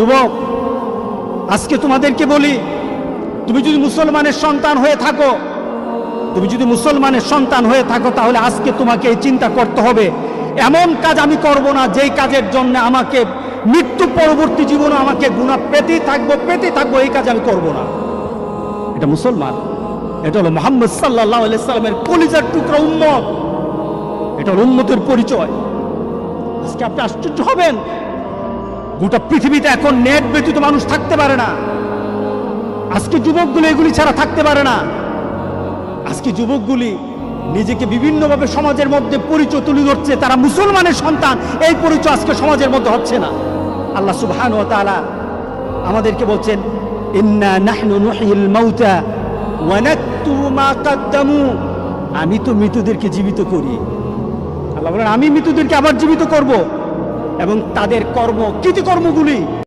যুবক, আজকে তোমাদেরকে বলি, তুমি যদি মুসলমানের সন্তান হয়ে থাকো, তুমি যদি মুসলমানের সন্তান হয়ে থাকো, তাহলে আজকে তোমাকে এই চিন্তা করতে হবে। এমন কাজ আমি করব না, যেই কাজের জন্য আমাকে মৃত্যু পরবর্তী জীবনে আমাকে গুণা পেতেই থাকব পেতে থাকব, এই কাজ আমি করব না। এটা মুসলমান, এটা হলো মোহাম্মদ সাল্লাহ সাল্লামের কলিজার টুকরা উম্মত। এটা হলো উম্মতের পরিচয়। আজকে আপনি আশ্চর্য হবেন গোটা পৃথিবীতে এখন নেট ব্যতীত মানুষ থাকতে পারে না। আজকে যুবকগুলো এগুলি ছাড়া থাকতে পারে না। আজকে যুবকগুলি নিজেকে বিভিন্নভাবে সমাজের মধ্যে পরিচয় তুলে ধরছে, তারা মুসলমানের সন্তান। এই পরিচয় আজকে সমাজের মধ্যে হচ্ছে না। আল্লাহ সুবহান ও তালা আমাদেরকে বলছেন আমি তো মৃতদেরকে জীবিত করি। আল্লাহ বলেন, আমি মৃতদেরকে আবার জীবিত করব। এবং তাদের কর্ম কৃতিকর্মগুলি